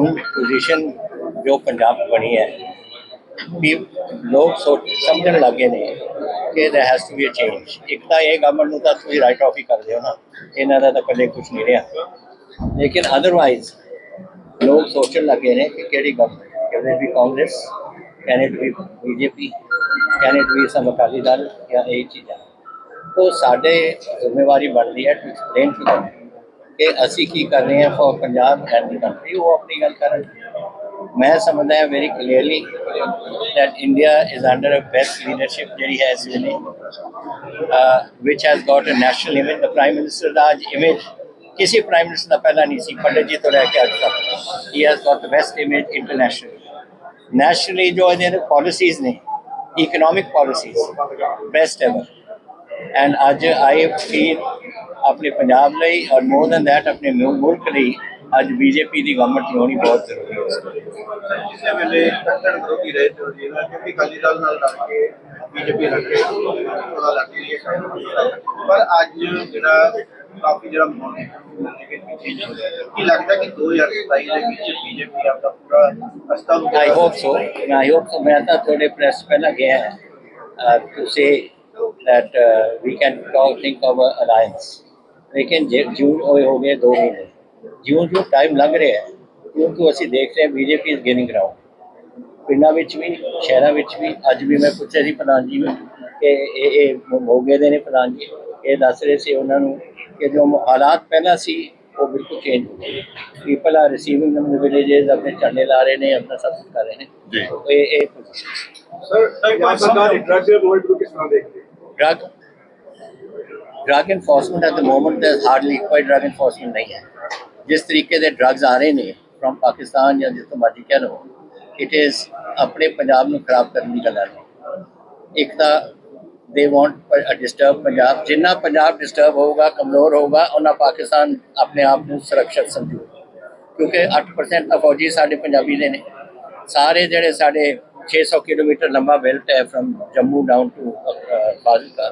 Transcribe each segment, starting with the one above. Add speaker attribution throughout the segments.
Speaker 1: ਹੁਣ ਪੋਜੀਸ਼ਨ ਜੋ ਪੰਜਾਬ ਬਣੀ ਹੈ, ਵੀ ਲੋਕ ਸੋਚ ਸਮਝਣ ਲੱਗੇ ਨੇ ਕਿ there has to be a change ਇੱਕ ਤਾਂ ਇਹ ਗਵਰਨਮੈਂਟ ਨੂੰ ਤਾਂ ਤੁਸੀਂ ਰਾਈਟ ਆਫ ਹੀ ਕਰਦੇ ਹੋ ਨਾ, ਇਹਨਾਂ ਦਾ ਤਾਂ ਪਹਿਲੇ ਕੁਝ ਨਹੀਂ ਰਿਹਾ। ਲੇਕਿਨ ਅਦਰਵਾਈਜ਼ ਲੋਕ ਸੋਚਣ ਲੱਗੇ ਨੇ ਕਿ ਕਿਹੜੀ government can we Congress can it ਵੀ ਬੀਜੇਪੀ ਕੈਨ ਇਟ ਵੀ ਸਮ ਅਕਾਲੀ ਦਲ ਜਾਂ ਇਹ ਚੀਜ਼ਾਂ। ਉਹ ਸਾਡੇ ਜ਼ਿੰਮੇਵਾਰੀ ਬਣਦੀ ਹੈ ਟੂ ਐਕਸਪਲੇਨ ਟੂ them कि असी की कर रहे हैं फॉर पंजाब एंड कंट्री वो अपनी गल कर मैं समझना है very clearly that India is under a best leadership जी है इस way which has got a national image the prime minister का आज इमेज किसी प्राइम मिनिस्टर का पहला नहीं सी पंडित जी तो लैके अब तक ही has got the best image international nationally जो इन पॉलिसीज़ ने economic policies best ever and as I feel ਆਪਣੇ ਪੰਜਾਬ ਲਈ ਔਰ ਮੋਰ ਦੈਨ ਦੈਟ ਆਪਣੇ ਮੁ- ਮੁਲਕ ਲਈ ਅੱਜ ਬੀਜੇਪੀ ਦੀ ਗਵਰਨਮੈਂਟ ਹੋਣੀ ਬਹੁਤ ਜ਼ਰੂਰੀ ਹੈ
Speaker 2: ਕਿਸੇ ਵੇਲੇ ਕੱਟੜ ਵਿਰੋਧੀ ਰਹੇ ਤੇ ਜੀ ਨਾ ਕਿਉਂਕਿ ਅਕਾਲੀ ਦਲ ਨਾਲ ਲੜ ਕੇ ਬੀਜੇਪੀ ਲੜ ਕੇ ਉਹਦਾ ਲੜ ਕੇ ਇਹ ਪਰ ਅੱਜ ਜਿਹੜਾ ਕਾਫੀ ਜਿਹੜਾ ਮਾਹੌਲ ਹੈ ਚੇਂਜ ਹੋ ਗਿਆ ਕੀ ਲੱਗਦਾ ਕਿ 2027 ਦੇ ਵਿੱਚ ਬੀਜੇਪੀ ਆਪਦਾ ਪੂਰਾ ਅਸਤਾ
Speaker 1: I hope so I hope so ਮੈਂ ਤਾਂ ਤੁਹਾਡੇ ਪ੍ਰੈਸ ਪਹਿਲਾਂ ਗਿਆ ਹੈ to say that uh, we can talk think of a alliance. ਲੇਕਿਨ ਜੇ ਜੂਨ ਹੋਏ ਹੋ ਗਏ 2 ਮਹੀਨੇ ਜਿਉਂ ਜਿਉਂ ਟਾਈਮ ਲੱਗ ਰਿਹਾ ਹੈ ਕਿਉਂ ਕਿਉਂ ਅਸੀਂ ਦੇਖ ਰਹੇ ਬੀਜੇਪੀ ਇਜ਼ ਗੇਨਿੰਗ ਗਰਾਊਂਡ ਪਿੰਡਾਂ ਵਿੱਚ ਵੀ ਸ਼ਹਿਰਾਂ ਵਿੱਚ ਵੀ ਅੱਜ ਵੀ ਮੈਂ ਪੁੱਛਿਆ ਸੀ ਪ੍ਰਧਾਨ ਜੀ ਨੂੰ ਕਿ ਇਹ ਇਹ ਮੋਗੇ ਦੇ ਨੇ ਪ੍ਰਧਾਨ ਜੀ ਇਹ ਦੱਸ ਰਹੇ ਸੀ ਉਹਨਾਂ ਨੂੰ ਕਿ ਜੋ ਹਾਲਾਤ ਪਹਿਲਾਂ ਸੀ ਉਹ ਬਿਲਕੁਲ ਚੇਂਜ ਹੋ ਗਏ people are receiving them villages ਆਪਣੇ ਝੰਡੇ ਲਾ ਰਹੇ ਨੇ ਆਪਣਾ ਸਭ ਕੁਝ ਕਰ ਰਹੇ ਨੇ
Speaker 3: ਜੀ।
Speaker 1: ਇਹ ਇਹ
Speaker 4: ਸਰ ਸਰਕਾਰ ਡਰੱਗ ਦੇ ਮੂਵਮੈਂਟ ਨੂੰ ਕਿਸ ਤਰ੍ਹਾਂ ਦੇਖਦੇ ਹੋ
Speaker 1: drug enforcement enforcement at the moment, there's hardly ਕੋਈ drug enforcement ਨਹੀਂ ਹੈ ਜਿਸ ਤਰੀਕੇ ਦੇ drugs ਆ ਰਹੇ ਨੇ from ਪਾਕਿਸਤਾਨ ਜਾਂ ਜਿਸ ਤੋਂ ਮਰਜ਼ੀ ਕਹਿ ਲਓ it is ਆਪਣੇ ਪੰਜਾਬ ਨੂੰ ਖਰਾਬ ਕਰਨ ਦੀ ਗੱਲ ਹੈ ਇੱਕ ਤਾਂ they want a ਪੰਜਾਬ ਜਿੰਨਾ ਪੰਜਾਬ ਡਿਸਟਰਬ ਹੋਊਗਾ ਕਮਜ਼ੋਰ ਹੋਊਗਾ ਉਹਨਾਂ ਪਾਕਿਸਤਾਨ ਆਪਣੇ ਆਪ ਨੂੰ ਸੁਰੱਖਿਅਤ ਸਮਝੂ ਕਿਉਂਕਿ 8% ਤਾਂ ਫੌਜੀ ਸਾਡੇ ਪੰਜਾਬੀ ਦੇ ਨੇ ਸਾਰੇ ਜਿਹੜੇ ਸਾਡੇ 600 ਕਿਲੋਮੀਟਰ ਲੰਬਾ ਬੈਲਟ ਹੈ from Jammu down to Fazilka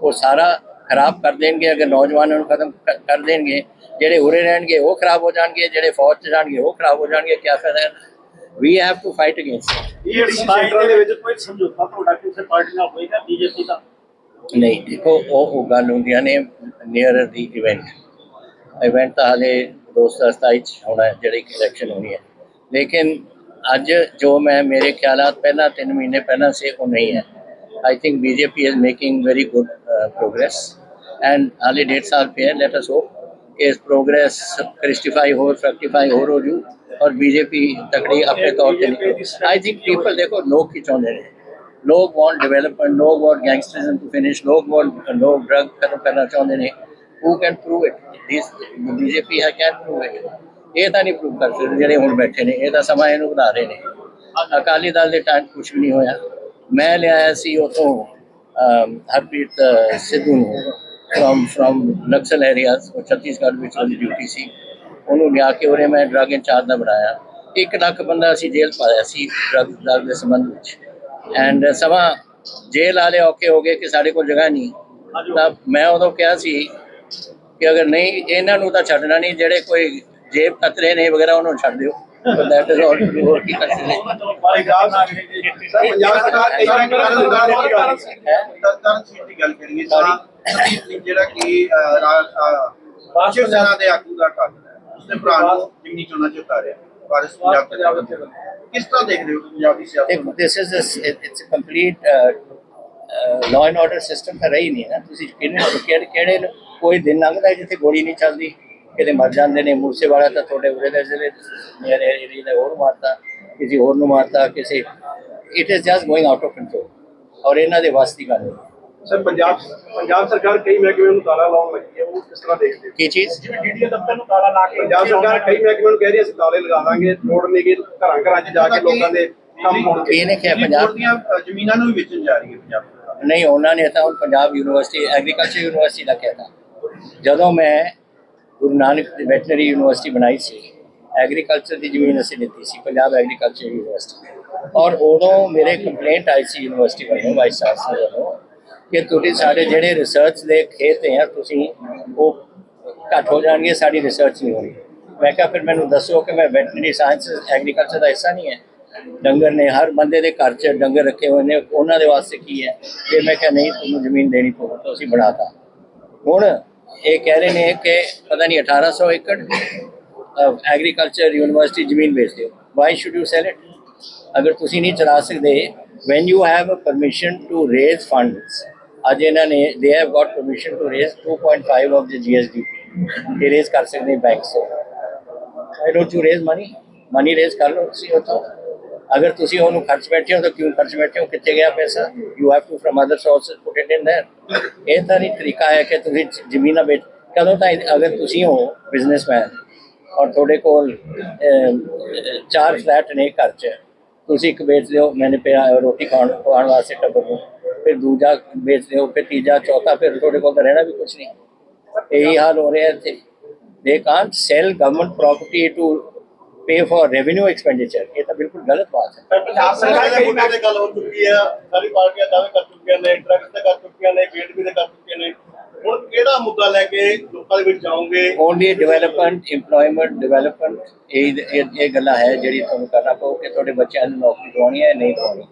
Speaker 1: ਉਹ ਸਾਰਾ ਖਰਾਬ ਕਰ ਦੇਣਗੇ ਅਗਰ ਨੌਜਵਾਨਾਂ ਨੂੰ ਖਤਮ ਕਰ- ਦੇਣਗੇ ਜਿਹੜੇ ਉਰੇ ਰਹਿਣਗੇ ਉਹ ਖਰਾਬ ਹੋ ਜਾਣਗੇ ਜਿਹੜੇ ਫੌਜ 'ਚ ਜਾਣਗੇ ਉਹ ਖਰਾਬ ਹੋ ਜਾਣਗੇ ਕੀ ਫਾਇਦਾ ਹੈ? We have to fight against
Speaker 4: ਇਹ ਸੈਂਟਰ ਦੇ ਵਿੱਚ ਕੋਈ ਸਮਝੌਤਾ ਤੁਹਾਡਾ ਕਿਸੇ ਪਾਰਟੀ ਨਾਲ ਹੋਏਗਾ ਬੀਜੇਪੀ ਦਾ?
Speaker 1: ਨਹੀਂ ਦੇਖੋ ਉਹ ਉਹ ਗੱਲ ਹੁੰਦੀਆਂ ਨੇ ਨੀਅਰ ਦੀ ਇਵੈਂਟ ਇਵੈਂਟ ਤਾਂ ਹਾਲੇ 2027 ਚ ਹੋਣਾ ਹੈ ਜਿਹੜੀ ਇਲੈਕਸ਼ਨ ਹੋਣੀ ਹੈ। ਲੇਕਿਨ ਅੱਜ ਜੋ ਮੈਂ ਮੇਰੇ ਖਿਆਲਾਤ ਪਹਿਲਾਂ 3 ਮਹੀਨੇ ਪਹਿਲਾਂ ਸੇ ਉਹ ਨਹੀਂ ਹੈ। I think BJP is making very good progress and ਹਾਲੇ ਡੇਢ ਸਾਲ ਪਏ ਲੈਟ ਅਸ ਹੋਪ ਕਿ ਇਸ ਪ੍ਰੋਗਰੈਸ ਕ੍ਰਿਸਟੀਫਾਈ ਹੋਰ ਫਰੈਕਟੀਫਾਈ ਹੋਰ ਹੋ ਜੂ ਔਰ ਬੀਜੇਪੀ ਤਕੜੀ ਆਪਣੇ ਤੌਰ ਤੇ ਨਿਕਲੇ ਆਈ ਥਿੰਕ ਪੀਪਲ ਦੇਖੋ ਲੋਕ ਕੀ ਚਾਹੁੰਦੇ ਨੇ ਲੋਕ ਵਾਂਟ ਡਿਵੈਲਪਮੈਂਟ ਲੋਕ ਵਾਂਟ ਗੈਂਗਸਟਰਿਜ਼ਮ ਟੂ ਫਿਨਿਸ਼ ਲੋਕ ਵਾਂਟ ਲੋਕ ਡਰਗ ਖਤਮ ਕਰਨਾ ਚਾਹੁੰਦੇ ਨੇ who can prove it this BJP ਹੈ ਕੈਨ ਪ੍ਰੂਵ ਇਹ ਤਾਂ ਨਹੀਂ ਪ੍ਰੂਵ ਕਰ ਸਕਦੇ ਜਿਹੜੇ ਹੁਣ ਬੈਠੇ ਨੇ ਇਹ ਤਾਂ ਸਮਾਂ ਇਹਨੂੰ ਵਧਾ ਰਹੇ ਨੇ ਅਕਾਲੀ ਦਲ ਦੇ ਟਾਈਮ ਕੁਝ ਵੀ ਨਹੀਂ ਹੋਇਆ ਮੈਂ ਲਿਆਇਆ ਸੀ ਉਥੋਂ ਹਰਪ੍ਰੀਤ ਸਿੱਧੂ ਨੂੰ ਫਰਮ ਫਰਮ ਨਕਸਲ ਏਰੀਆਜ਼ ਉਹ ਛੱਤੀਸਗੜ੍ਹ ਵਿੱਚ ਉਹਦੀ ਡਿਊਟੀ ਸੀ। ਉਹਨੂੰ ਲਿਆ ਕੇ ਉਹਨੇ ਮੈਂ ਡਰਗ ਇੰਚਾਰਜ ਦਾ ਬਣਾਇਆ। ਇੱਕ ਲੱਖ ਬੰਦਾ ਅਸੀਂ ਜੇਲ੍ਹ ਪਾਇਆ ਸੀ ਡਰਗ ਡਰਗ ਦੇ ਸੰਬੰਧ ਵਿੱਚ। ਐਂਡ ਸਮਾਂ ਜੇਲ੍ਹ ਵਾਲੇ ਔਕੇ ਹੋ ਗਏ ਕਿ ਸਾਡੇ ਕੋਲ ਜਗ੍ਹਾ ਨਹੀਂ। ਤਾਂ ਮੈਂ ਉਦੋਂ ਕਿਹਾ ਸੀ ਕਿ ਅਗਰ ਨਹੀਂ, ਇਹਨਾਂ ਨੂੰ ਤਾਂ ਛੱਡਣਾ ਨਹੀਂ, ਜਿਹੜੇ ਕੋਈ ਜੇਬ ਕਤਰੇ ਨੇ ਵਗੈਰਾ, ਉਹਨਾਂ ਨੂੰ ਛੱਡ ਦਿਓ। ਦੈਟ ਇਜ਼ ਆਲ ਟੂ ਹੋਰ ਕੀ ਕਰ ਸਕਦੇ
Speaker 4: ਪੰਜਾਬ
Speaker 2: ਸਰ ਪੰਜਾਬ ਸਰਕਾਰ ਕਈ ਵਾਰ ਕਰਨ ਲਗਾ ਤਰਨ ਸੀਟ ਦੀ ਗੱਲ ਕਰੀਏ ਤਾਂ ਸੰਦੀਪ ਸਿੰਘ ਜਿਹੜਾ ਕਿ ਅਹ, ਰਾ- ਅਹ, ਸ਼ਿਵ ਸੈਨਾ ਦੇ ਆਗੂ ਦਾ ਕਾਤਲ ਹੈ ਉਸਨੇ ਭਰਾ ਨੂੰ ਜਿਮਨੀ ਚੋਣਾਂ ਚ ਉਤਾਰਿਆ ਵਾਰਿਸ ਪੰਜਾਬ ਦੇ ਕਿਸ ਤਰ੍ਹਾਂ ਦੇਖਦੇ ਹੋ ਪੰਜਾਬ ਦੀ ਸਿਆਸਤ
Speaker 1: ਦੇਖੋ this is it's a complete law and order system ਤਾਂ ਰਹੀ ਨਹੀਂ ਨਾ। ਤੁਸੀਂ ਕਿਹੜੇ ਕਿਹੜੇ ਕਿਹੜੇ ਨੂੰ- ਕੋਈ ਦਿਨ ਲੰਘਦਾ ਜਿੱਥੇ ਗੋਲੀ ਨਹੀਂ ਚੱਲਦੀ? ਕਿਤੇ ਮਰ ਜਾਂਦੇ ਨੇ। ਮੂਸੇਵਾਲਾ ਤਾਂ ਤੁਹਾਡੇ ਉਰੇ ਦੇ ਜ਼ਿਲ੍ਹੇ ਮੇਰੇ ਏਰੀਆ ਦਾ ਹੋਰ ਮਾਰਤਾ ਕਿਸੇ ਹੋਰ ਨੂੰ ਮਾਰਤਾ ਕਿਸੇ it is just going out of control ਔਰ ਇਹਨਾਂ ਦੇ ਵਾਸ ਦੀ ਗੱਲ ਹੈ।
Speaker 4: ਸਰ ਪੰਜਾਬ ਪੰਜਾਬ ਸਰਕਾਰ ਕਈ ਮਹਿਕਮਿਆਂ ਨੂੰ ਤਾਲਾ ਲਾਉਣ ਲੱਗੀ ਹੈ ਉਹ ਕਿਸ ਤਰ੍ਹਾਂ ਦੇਖਦੇ ਹੋ?
Speaker 1: ਕੀ ਚੀਜ਼?
Speaker 4: ਜਿਵੇਂ ਡੀਡੀਓ ਦਫ਼ਤਰ ਨੂੰ ਤਾਲਾ ਲਾ ਕੇ ਪੰਜਾਬ ਸਰਕਾਰ ਕਈ ਮਹਿਕਮਿਆਂ ਨੂੰ ਕਹਿ ਰਹੀ ਹੈ ਅਸੀਂ ਤਾਲੇ ਲਗਾ ਦਾਂਗੇ ਲੋੜ ਨਹੀਂ ਕਿ ਘਰਾਂ ਘਰਾਂ 'ਚ ਜਾ ਕੇ ਲੋਕਾਂ ਦੇ ਕੰਮ ਹੋਣਗੇ।
Speaker 1: ਇਹਨੇ ਕਿਹਾ ਪੰਜਾਬ
Speaker 2: ਦੀਆਂ ਜ਼ਮੀਨਾਂ ਨੂੰ ਵੀ ਵੇਚਣ ਜਾ ਰਹੀ ਹੈ ਪੰਜਾਬ ਸਰਕਾਰ।
Speaker 1: ਨਹੀਂ ਉਹਨਾਂ ਨੇ ਤਾਂ ਹੁਣ ਪੰਜਾਬ ਯੂਨੀਵਰਸਿਟੀ ਐਗਰੀਕਲਚਰ ਯੂਨੀਵਰਸਿਟੀ ਦਾ ਕਿਹਾ ਜਦੋਂ ਮੈਂ ਗੁਰੂ ਨਾਨਕ ਵੈਟਰਨਰੀ ਯੂਨੀਵਰਸਿਟੀ ਬਣਾਈ ਸੀ। ਐਗਰੀਕਲਚਰ ਦੀ ਜ਼ਮੀਨ ਅਸੀਂ ਲਿੱਤੀ ਸੀ, ਪੰਜਾਬ ਐਗਰੀਕਲਚਰ ਯੂਨੀਵਰਸਿਟੀ ਔਰ ਉਦੋਂ ਮੇਰੇ ਕੰਪਲੇਂਟ ਆਈ ਸੀ ਯੂਨੀਵਰਸਿਟੀ ਵੱਲੋਂ ਵਾਈਸ ਚਾਂਸਲਰ ਵੱਲੋਂ, ਕਿ ਤੁਸੀਂ ਸਾਡੇ ਜਿਹੜੇ ਰਿਸਰਚ ਦੇ ਖੇਤ ਹੈ, ਤੁਸੀਂ ਉਹ ਘੱਟ ਹੋ ਜਾਣਗੇ, ਸਾਡੀ ਰਿਸਰਚ ਨਹੀਂ ਹੋਣੀ। ਮੈਂ ਕਿਹਾ, ਫਿਰ ਮੈਨੂੰ ਦੱਸੋ ਕਿ ਮੈਂ ਵੈਟਰਨਰੀ ਸਾਇੰਸ ਐਗਰੀਕਲਚਰ ਦਾ ਹਿੱਸਾ ਨਹੀਂ ਹੈ। ਡੰਗਰ ਨੇ, ਹਰ ਬੰਦੇ ਦੇ ਘਰ 'ਚ ਡੰਗਰ ਰੱਖੇ ਹੋਏ ਨੇ, ਉਹਨਾਂ ਦੇ ਵਾਸਤੇ ਕੀ ਹੈ? ਤੇ ਮੈਂ ਕਿਹਾ, ਨਹੀਂ, ਤੁਹਾਨੂੰ ਜ਼ਮੀਨ ਦੇਣੀ ਪਊ ਤਾਂ ਅਸੀਂ ਬਣਾਤਾ। ਹੁਣ ਇਹ ਕਹਿ ਰਹੇ ਨੇ ਕਿ ਪਤਾ ਨਹੀਂ 1800 ਏਕੜ ਐਗਰੀਕਲਚਰ ਯੂਨੀਵਰਸਿਟੀ ਜ਼ਮੀਨ ਵੇਚ ਦਿਓ। Why should you sell it ਅਗਰ ਤੁਸੀਂ ਨਹੀਂ ਚਲਾ ਸਕਦੇ when you have permission to raise funds ਅੱਜ ਇਹਨਾਂ ਨੇ they have got permission to raise 2.5 of the GSDP ਇਹ ਰੇਜ਼ ਕਰ ਸਕਦੇ ਬੈਂਕ ਤੋਂ। Why don't you raise money money raise ਕਰ ਲਓ ਤੁਸੀਂ ਉੱਥੋਂ। ਅਗਰ ਤੁਸੀਂ ਉਹਨੂੰ ਖਰਚ ਬੈਠੇ ਹੋ ਤਾਂ ਕਿਉਂ ਖਰਚ ਬੈਠੇ ਹੋ ਕਿੱਥੇ ਗਿਆ ਪੈਸਾ you have to from other sources put it in there ਇਹ ਤਾਂ ਨਹੀਂ ਤਰੀਕਾ ਹੈ ਕਿ ਤੁਸੀਂ ਜ਼- ਜ਼ਮੀਨਾਂ ਵੇਚ ਕਦੋਂ ਤਾਂ ਅਗਰ ਤੁਸੀਂ ਹੋ ਬਿਜ਼ਨਸਮੈਨ ਔਰ ਤੁਹਾਡੇ ਕੋਲ ਅਮ, ਚਾਰ ਫਲੈਟ ਨੇ ਘਰ 'ਚ ਤੁਸੀਂ ਇੱਕ ਵੇਚ ਲਿਓ ਮੈਨੇ ਪਿਆ ਰੋਟੀ ਖਾਣ ਖਵਾਉਣ ਵਾਸਤੇ ਟੱਬਰ ਨੂੰ ਫਿਰ ਦੂਜਾ ਵੇਚ ਲਿਓ ਫਿਰ ਤੀਜਾ ਚੌਥਾ ਫਿਰ ਤੁਹਾਡੇ ਕੋਲ ਤਾਂ ਰਹਿਣਾ ਵੀ ਕੁਝ ਨਹੀਂ ਇਹੀ ਹਾਲ ਹੋ ਰਿਹਾ ਇੱਥੇ ਦੇ can't sell government property to pay for revenue expenditure ਇਹ ਤਾਂ ਬਿਲਕੁਲ ਗਲਤ ਬਾਤ ਹੈ।
Speaker 4: ਪੰਜਾਬ ਸਰਕਾਰ
Speaker 3: ਦੇ ਮੁੱਦੇ ਤੇ ਗੱਲ ਹੋ ਚੁੱਕੀ ਹੈ ਸਾਰੀ ਪਾਰਟੀਆਂ ਦਾਅਵੇ ਕਰ ਚੁੱਕੀਆਂ ਨੇ ਟਰੱਕਸ ਤੇ ਕਰ ਚੁੱਕੀਆਂ ਨੇ ਬੀਐਡਪੀ ਤੇ ਕਰ ਚੁੱਕੀਆਂ ਨੇ। ਹੁਣ ਕਿਹੜਾ ਮੁੱਦਾ ਲੈ ਕੇ ਲੋਕਾਂ ਦੇ ਵਿੱਚ ਜਾਓਗੇ?
Speaker 1: ਓਨਲੀ ਡਿਵੈਲਪਮੈਂਟ ਏਮਪਲੋਇਮੈਂਟ ਡਿਵੈਲਪਮੈਂਟ ਇਹ ਇਹ ਗੱਲਾਂ ਹੈ ਜਿਹੜੀ ਤੁਹਾਨੂੰ ਕਰਨਾ ਪਊ ਕਿ ਤੁਹਾਡੇ ਬੱਚਿਆਂ ਨੂੰ ਨੌਕਰੀ ਦਿਵਾਉਣੀ ਹੈ ਨਹੀਂ ਦਿਵਾਉਣੀ।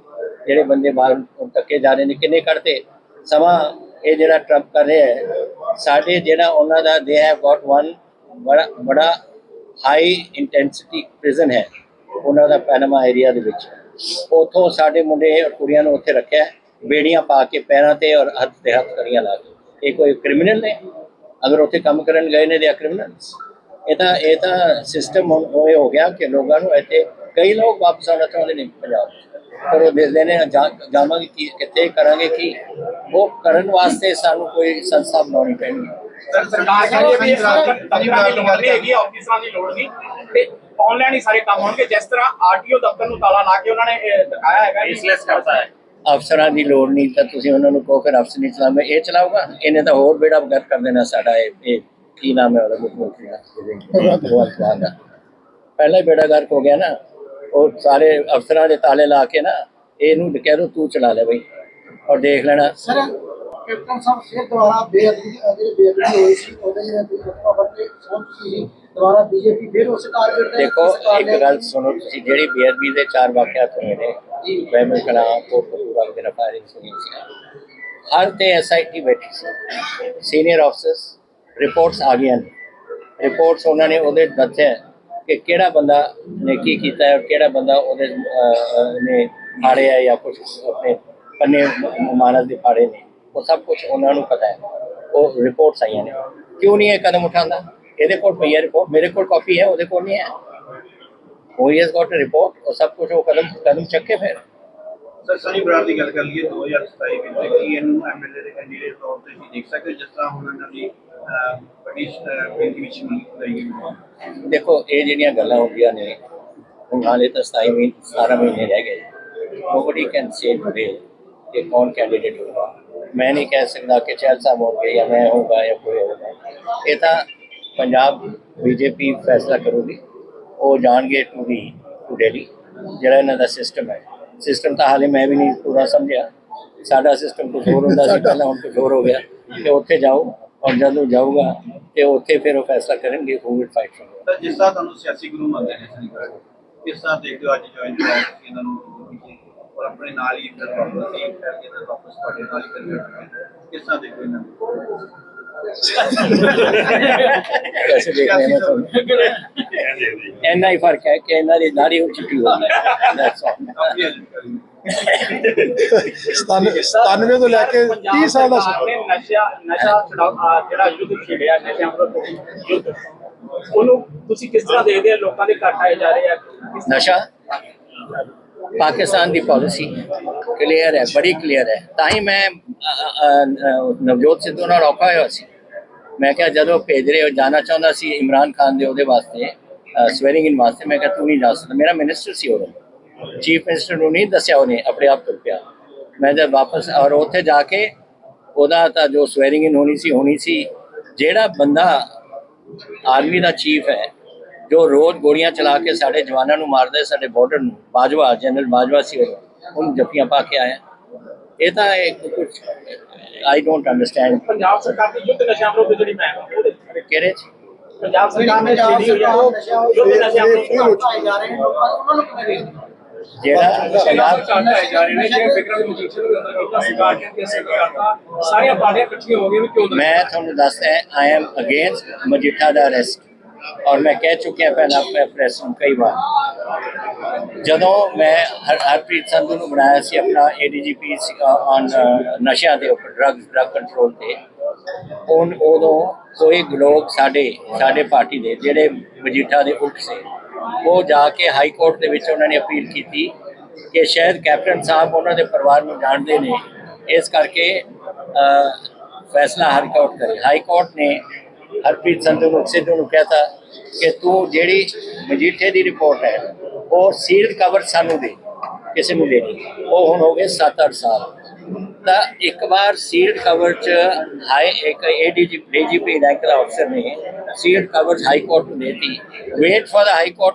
Speaker 1: ਜਿਹੜੇ ਬੰਦੇ ਬਾਹਰ ਧੱਕੇ ਜਾ ਰਹੇ ਨੇ ਕਿੰਨੇ ਕੱਢਦੇ ਸਮਾਂ ਇਹ ਜਿਹੜਾ ਟਰੰਪ ਕਰ ਰਿਹਾ ਹੈ ਸਾਡੇ ਜਿਹੜਾ ਉਹਨਾਂ ਦਾ ਦੇ ਹੈਵ ਗਾਟ ਵਨ ਬੜਾ ਬੜਾ ਹਾਈ ਇੰਟੈਂਸਿਟੀ ਪ੍ਰਿਜ਼ਨ ਹੈ ਉਹਨਾਂ ਦਾ ਪੈਨਮਾ ਏਰੀਆ ਦੇ ਵਿੱਚ। ਉਥੋਂ ਸਾਡੇ ਮੁੰਡੇ ਔਰ ਕੁੜੀਆਂ ਨੂੰ ਉੱਥੇ ਰੱਖਿਆ, ਬੇੜੀਆਂ ਪਾ ਕੇ ਪੈਰਾਂ ਤੇ ਔਰ ਹੱਥ ਤੇ ਹੱਥ ਕੜੀਆਂ ਲਾ ਕੇ। ਇਹ ਕੋਈ ਕ੍ਰਿਮੀਨਲ ਨੇ? ਅਗਰ ਉੱਥੇ ਕੰਮ ਕਰਨ ਗਏ ਨੇ ਦੇ ਆ ਕ੍ਰਿਮੀਨਲਸ ਇਹ ਤਾਂ ਇਹ ਤਾਂ ਸਿਸਟਮ ਹੋਏ ਹੋ ਗਿਆ ਕਿ ਲੋਕਾਂ ਨੂੰ ਇੱਥੇ ਕਈ ਲੋਕ ਵਾਪਸ ਆਉਣਾ ਚਾਹੁੰਦੇ ਨੇ ਪੰਜਾਬ 'ਚ। ਪਰ ਉਹ ਦੇਖਦੇ ਨੇ ਜਾਵਾਂਗੇ ਕੀ, ਕਿੱਥੇ ਕਰਾਂਗੇ ਕੀ? ਉਹ ਕਰਨ ਵਾਸਤੇ ਸਾਨੂੰ ਕੋਈ ਸੰਸਥਾ ਬਣਾਉਣੀ ਪੈਣੀ
Speaker 4: ਸਰਕਾਰ ਕਹਿੰਦੀ ਹੈ ਵੀ ਇਸ ਵਕਤ ਦਫ਼ਤਰਾਂ ਦੀ ਲੋੜ ਨਹੀਂ ਹੈਗੀ ਆਫਿਸਾਂ ਦੀ ਲੋੜ ਨਹੀਂ। ਤੇ ਆਨਲਾਈਨ ਹੀ ਸਾਰੇ ਕੰਮ ਹੋਣਗੇ। ਜਿਸ ਤਰ੍ਹਾਂ ਆਰਟੀਓ ਦਫ਼ਤਰ ਨੂੰ ਤਾਲਾ ਲਾ ਕੇ ਉਹਨਾਂ ਨੇ ਇਹ ਦਿਖਾਇਆ ਹੈਗਾ ਇਸਲੈਸ ਕਰਦਾ ਹੈ।
Speaker 1: ਅਫਸਰਾਂ ਦੀ ਲੋੜ ਨਹੀਂ ਤਾਂ ਤੁਸੀਂ ਉਹਨਾਂ ਨੂੰ ਕਹੋ ਫਿਰ ਅਫਸਰ ਨਹੀਂ ਚਲਾਵੇ ਇਹ ਚਲਾਊਗਾ? ਇਹਨੇ ਤਾਂ ਹੋਰ ਬੇੜਾ ਗਰ ਕਰ ਦੇਣਾ ਸਾਡਾ ਇਹ ਕੀ ਨਾਮ ਹੈ ਉਹਦਾ ਮੁੱਖ ਮੰਤਰੀ ਦਾ। ਪਹਿਲਾ ਹੀ ਬੇੜਾ ਗਰਕ ਹੋ ਗਿਆ ਨਾ। ਉਹ ਸਾਰੇ ਅਫਸਰਾਂ ਦੇ ਤਾਲੇ ਲਾ ਕੇ ਨਾ ਇਹਨੂੰ ਕਹਿ ਦੋ ਤੂੰ ਚਲਾ ਲੈ ਬਈ। ਔਰ ਦੇਖ ਲੈਣਾ।
Speaker 5: ਸਰ ਕੈਪਟਨ ਸਾਹਿਬ ਫਿਰ ਦੁਬਾਰਾ ਬੇਅਦਬੀ ਜਿਹੜੀ ਬੇਅਦਬੀ ਹੋਈ ਸੀ ਉਹਦੇ ਲਈ ਦੁਬਾਰਾ ਬੱਤੇ ਸੋਚ ਸੀ ਦੁਬਾਰਾ ਬੀਜੇਪੀ ਫਿਰ ਉਸ ਟਾਰਗੇਟ ਤੇ
Speaker 1: ਦੇਖੋ ਇੱਕ ਗੱਲ ਸੁਣੋ ਤੁਸੀਂ ਜਿਹੜੀ ਬੀਆਰਬੀ ਦੇ ਚਾਰ ਵਾਕਿਆਤ ਹੋਏ ਨੇ ਵੈਮਨ ਕਲਾ ਕੋਟਪੂਰਾ ਦੇ ਫਾਇਰਿੰਗ ਸੁਣੀ ਸੀ। ਹਰ ਤੇ ਐਸਆਈਟੀ ਬੈਠੀ ਸੀ। ਸੀਨੀਅਰ ਅਫਸਰਸ ਰਿਪੋਰਟਸ ਆ ਗਈਆਂ ਰਿਪੋਰਟਸ ਉਹਨਾਂ ਨੇ ਉਹਦੇ ਦੱਸਿਆ ਕਿ ਕਿਹੜਾ ਬੰਦਾ ਨੇ ਕੀ ਕੀਤਾ ਹੈ ਕਿਹੜਾ ਬੰਦਾ ਉਹਦੇ ਨੇ ਫਾੜਿਆ ਜਾਂ ਕੁਝ ਆਪਣੇ ਪੰਨੇ ਮਾਨਸ ਦੇ ਫਾੜੇ ਨੇ। ਉਹ ਸਭ ਕੁਝ ਉਹਨਾਂ ਨੂੰ ਪਤਾ ਹੈ। ਉਹ ਰਿਪੋਰਟਸ ਆਈਆਂ ਨੇ। ਕਿਉਂ ਨਹੀਂ ਇਹ ਕਦਮ ਉਠਾਉਂਦਾ? ਇਹਦੇ ਕੋਲ ਪਈ ਹੈ ਰਿਪੋਰਟ ਮੇਰੇ ਕੋਲ ਕਾਪੀ ਹੈ ਉਹਦੇ ਕੋਲ ਨਹੀਂ ਹੈ। ਉਹ ਹੀ ਹੈਜ਼ ਗਾਟ ਅ ਰਿਪੋਰਟ ਉਹ ਸਭ ਕੁਝ ਉਹ ਕਦਮ ਕਦਮ ਚੱਕੇ ਫਿਰ।
Speaker 2: ਸਰ ਸਨੀ ਬਰਾੜ ਦੀ ਗੱਲ ਕਰ ਲਈਏ 2027 ਵਿੱਚ ਕੀ ਇਹਨੂੰ ਐਮਐਲਏ ਦੇ ਕੈਂਡੀਡੇਟ ਤੌਰ ਤੇ ਅਸੀਂ ਦੇਖ ਸਕਦੇ ਹਾਂ, ਜਿਸ ਤਰ੍ਹਾਂ ਹੁਣ ਇਹਨਾਂ ਦੀ ਬੜੀ ਬੇਨਤੀ ਵਿੱਚ ਹੈ
Speaker 1: ਦੇਖੋ ਇਹ ਜਿਹੜੀਆਂ ਗੱਲਾਂ ਹੁੰਦੀਆਂ ਨੇ ਹਾਲੇ ਤਾਂ 27 ਮਹੀਨੇ 17 ਮਹੀਨੇ ਰਹਿ ਗਏ। ਨੋਬਡੀ ਕੈਨ ਸੇ ਟੁਡੇ ਕਿ ਕੌਣ ਕੈਂਡੀਡੇਟ ਹੋਗਾ ਮੈਂ ਨਹੀਂ ਕਹਿ ਸਕਦਾ ਕਿ ਚਹਿਲ ਸਾਹਿਬ ਹੋਣਗੇ ਜਾਂ ਮੈਂ ਹੋਊਗਾ ਜਾਂ ਕੋਈ ਹੋਊਗਾ। ਇਹ ਤਾਂ ਪੰਜਾਬ ਬੀਜੇਪੀ ਫੈਸਲਾ ਕਰੂਗੀ। ਉਹ ਜਾਣਗੇ ਟੂ ਦੀ ਟੂ ਦਿੱਲੀ ਜਿਹੜਾ ਇਹਨਾਂ ਦਾ ਸਿਸਟਮ ਹੈ। ਸਿਸਟਮ ਤਾਂ ਹਾਲੇ ਮੈਂ ਵੀ ਨਹੀਂ ਪੂਰਾ ਸਮਝਿਆ। ਸਾਡਾ ਸਿਸਟਮ ਕੁਝ ਹੋਰ ਹੁੰਦਾ ਸੀ ਪਹਿਲਾਂ ਹੁਣ ਕੁਝ ਹੋਰ ਹੋ ਗਿਆ। ਤੇ ਉੱਥੇ ਜਾਓ ਔਰ ਜਦੋਂ ਜਾਊਗਾ ਤੇ ਉੱਥੇ ਫਿਰ ਉਹ ਫੈਸਲਾ ਕਰਨਗੇ ਵਿਲ ਫਾਈਟ
Speaker 2: ਤਾਂ ਜਿਸ ਤਰ੍ਹਾਂ ਤੁਹਾਨੂੰ ਸਿਆਸੀ ਗੁਰੂ ਮੰਨਦੇ ਨੇ ਕਿਸ ਤਰ੍ਹਾਂ ਦੇਖਦੇ ਹੋ ਅੱਜ ਜੁਆਇਨ ਇਹਨਾਂ ਨੂੰ? ਔਰ ਆਪਣੇ ਨਾਲ ਹੀ ਇੰਦਰ ਵਾਪਸ ਸੀ ਕਰਕੇ ਤਾਂ ਵਾਪਸ ਤੁਹਾਡੇ ਨਾਲ ਹੀ ਕਰੀਏ ਕਿਸ ਤਰ੍ਹਾਂ ਦੇਖਦੇ ਹੋ ਇਹਨਾਂ ਨੂੰ
Speaker 1: कैसे देख रहे हैं तो इतना ही फर्क है कि इन्हों की नारी हो चुकी होगी That's all.
Speaker 2: ਕਾਫੀ ਜਾਣਕਾਰੀ
Speaker 5: ਸਤਾਨਵੇਂ ਤੋਂ ਲੈ ਕੇ 30 ਸਾਲ ਦਾ
Speaker 4: ਸਰਕਾਰ ਨੇ ਨਸ਼ਾ ਨਸ਼ਾ ਛੁਡਾਓ ਅਹ ਜਿਹੜਾ ਯੁੱਧ ਛੇੜਿਆ ਨਸ਼ਾ ਵਿਰੁੱਧ ਯੁੱਧ ਉਹਨੂੰ ਤੁਸੀਂ ਕਿਸ ਤਰ੍ਹਾਂ ਦੇਖਦੇ ਆ ਲੋਕਾਂ ਦੇ ਘੱਟ ਆਏ ਜਾ ਰਹੇ ਆ ਕਿਸ-
Speaker 1: ਨਸ਼ਾ ਪਾਕਿਸਤਾਨ ਦੀ ਪਾਲਿਸੀ ਕਲੀਅਰ ਹੈ, ਬੜੀ ਕਲੀਅਰ ਹੈ। ਤਾਂ ਹੀ ਮੈਂ ਨਵਜੋਤ ਸਿੱਧੂ ਨਾਲ ਔਖਾ ਹੋਇਆ ਸੀ। ਮੈਂ ਕਿਹਾ ਜਦੋਂ ਭੇਜ ਰਹੇ ਹੋ, ਜਾਣਾ ਚਾਹੁੰਦਾ ਸੀ ਇਮਰਾਨ ਖਾਨ ਦੇ ਉਹਦੇ ਵਾਸਤੇ ਸਵੈਰਿੰਗ ਇਨ ਵਾਸਤੇ, ਮੈਂ ਕਿਹਾ ਤੂੰ ਨਹੀਂ ਜਾ ਸਕਦਾ। ਮੇਰਾ ਮਿਨਿਸਟਰ ਸੀ ਉਹ। ਚੀਫ ਮਿਨਿਸਟਰ ਨੂੰ ਨਹੀਂ ਦੱਸਿਆ ਉਹਨੇ, ਆਪਣੇ ਆਪ ਤੁਰ ਪਿਆ। ਮੈਂ ਜਦ ਵਾਪਸ, ਔਰ ਉੱਥੇ ਜਾ ਕੇ ਉਹਦਾ ਤਾਂ ਜੋ ਸਵੈਰਿੰਗ ਇਨ ਹੋਣੀ ਸੀ ਹੋਣੀ ਸੀ। ਜਿਹੜਾ ਬੰਦਾ ਆਰਮੀ ਦਾ ਚੀਫ ਹੈ ਜੋ ਰੋਜ਼ ਗੋਲੀਆਂ ਚਲਾ ਕੇ ਸਾਡੇ ਜਵਾਨਾਂ ਨੂੰ ਮਾਰਦਾ ਸਾਡੇ ਬਾਰਡਰ ਨੂੰ ਬਾਜਵਾ ਜਨਰਲ ਬਾਜਵਾ ਸੀ ਉਹ ਉਹਨੂੰ ਜੱਫੀਆਂ ਪਾ ਕੇ ਆਇਆ। ਇਹ ਤਾਂ ਇੱਕ ਕੁਝ ਆਈ ਡੋਂਟ ਅੰਡਰਸਟੈਂਡ
Speaker 4: ਪੰਜਾਬ ਸਰਕਾਰ ਦੀ ਯੁੱਧ ਨਸ਼ਾ ਵਿਰੁੱਧ ਜਿਹੜੀ ਮੈਂ
Speaker 1: ਕਿਹੜੇ ਚ?
Speaker 4: ਪੰਜਾਬ ਸਰਕਾਰ ਨੇ ਆ
Speaker 5: ਸਰਕਾਰ ਨਸ਼ਾ
Speaker 4: ਜੋ ਵੀ ਨਸ਼ਾ
Speaker 5: ਇਹ ਹਟਾਏ ਜਾ ਰਹੇ ਨੇ ਲੋਕਾਂ ਨੂੰ ਉਹਨਾਂ ਨੂੰ? ਕਿਵੇਂ?
Speaker 1: ਜਿਹੜਾ ਪੰਜਾਬ
Speaker 6: ਹਟਾਏ ਜਾ ਰਹੇ ਨੇ ਜੇ ਵਿਕਰਮ ਮਜੀਠੀਆ ਨੂੰ ਅੰਦਰ ਕੀਤਾ ਸਰਕਾਰ ਨੇ ਕੇਸ ਕਰਤਾ ਸਾਰੀਆਂ ਪਾਰਟੀਆਂ ਇਕੱਠੀਆਂ ਹੋ ਗਈਆਂ ਵੀ ਕਿਉਂ
Speaker 1: ਮੈਂ ਤੁਹਾਨੂੰ ਦੱਸਦਾ ਆਈ ਐਮ ਅਗੇਂਸਟ ਮਜੀਠਾ ਦਾ ਅਰੈਸਟ ਔਰ ਮੈਂ ਕਹਿ ਚੁੱਕਿਆ ਪਹਿਲਾਂ ਪ੍ਰੈਸ ਨੂੰ ਕਈ ਵਾਰ ਜਦੋਂ ਮੈਂ ਹਰ- ਹਰਪ੍ਰੀਤ ਸੰਧੂ ਨੂੰ ਬਣਾਇਆ ਸੀ ਆਪਣਾ ਏਡੀਜੀਪੀ ਔਨ ਨਸ਼ਿਆਂ ਦੇ ਉੱਪਰ ਡਰੱਗ ਡਰੱਗ ਕੰਟਰੋਲ ਤੇ ਉਨ ਉਦੋਂ ਕੋਈ ਲੋਕ ਸਾਡੇ ਸਾਡੇ ਪਾਰਟੀ ਦੇ ਜਿਹੜੇ ਮਜੀਠਾ ਦੇ ਉਲਟ ਸੀ ਉਹ ਜਾ ਕੇ ਹਾਈ ਕੋਰਟ ਦੇ ਵਿੱਚ ਉਹਨਾਂ ਨੇ ਅਪੀਲ ਕੀਤੀ ਕਿ ਸ਼ਾਇਦ ਕੈਪਟਨ ਸਾਹਿਬ ਉਹਨਾਂ ਦੇ ਪਰਿਵਾਰ ਨੂੰ ਜਾਣਦੇ ਨੇ ਇਸ ਕਰਕੇ ਫੈਸਲਾ ਹਾਈ ਕੋਰਟ ਕਰੇ ਹਾਈ ਕੋਰਟ ਨੇ ਹਰਪ੍ਰੀਤ ਸੰਧੂ ਨੂੰ, ਸਿੱਧੂ ਨੂੰ ਕਹਤਾ ਕਿ ਤੂੰ ਜਿਹੜੀ ਮਜੀਠੇ ਦੀ ਰਿਪੋਰਟ ਹੈ, ਉਹ ਸੀਲਡ ਕਵਰ ਸਾਨੂੰ ਦੇ, ਕਿਸੇ ਨੂੰ ਦੇ ਨਹੀਂ। ਉਹ ਹੁਣ ਹੋ ਗਏ 7-8 ਸਾਲ। ਤਾਂ ਇੱਕ ਵਾਰ ਸੀਲਡ ਕਵਰ ਚ ਹਾਈ, ਇੱਕ ਏਡੀਜੀ ਡੀਜੀਪੀ ਰੈਂਕ ਦਾ ਅਫਸਰ ਨੇ ਸੀਲਡ ਕਵਰ ਹਾਈ ਕੋਰਟ ਨੂੰ ਦੇਤੀ। Wait for the high court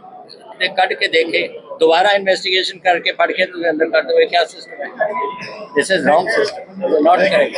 Speaker 1: ਤੇ ਕੱਢ ਕੇ ਦੇਖੇ। ਦੁਬਾਰਾ ਇਨਵੈਸਟੀਗੇਸ਼ਨ ਕਰਕੇ ਫੜ ਕੇ ਤੁਸੀਂ ਅੰਦਰ ਕਰ ਦੋਗੇ ਕੀ ਸਿਸਟਮ ਹੈ this is wrong system not correct